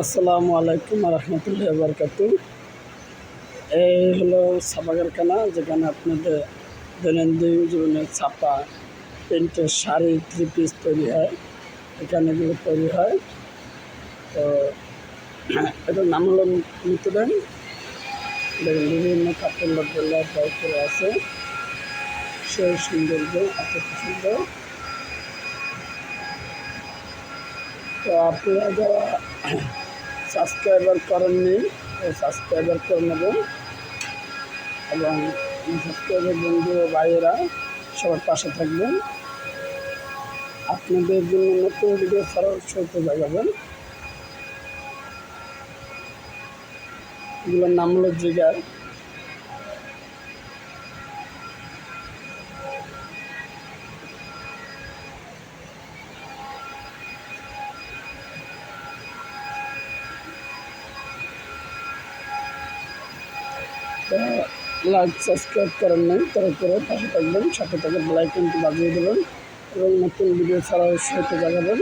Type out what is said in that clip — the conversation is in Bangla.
আসসালামু আলাইকুম রহমতুল্লাহ বরকাত এই হলো ছাপা কারখানা, যেখানে আপনাদের দৈনন্দিন জীবনে ছাপা প্রিন্টের শাড়ি থ্রি পিস তৈরি হয়, এখানে এগুলো তৈরি হয়। তো এটার নাম হলো মৃত্যুদান দেখুন বিভিন্ন কাপড় লব্বল্লার করে আছে। সেই সৌন্দর্য এত সুন্দর। তো আপনারা যারা সাবস্ক্রাইবার করেননি সাবস্ক্রাইবার করে নেবেন। এবং সাবস্ক্রাইবার বন্ধু ও ভাইয়েরা সবার পাশে থাকবেন। আপনাদের জন্য নতুন ভিডিও ছাড়াও সইতে জাগাবেন। এগুলোর নাম হলো জিগার। লাইক সাবস্ক্রাইব করেন নাই, তারা করে পাশে থাকবেন, সাথে থেকে বেলাইকনটি বাজিয়ে দেবেন এবং নতুন ভিডিও ছাড়াও সাথে জানাবেন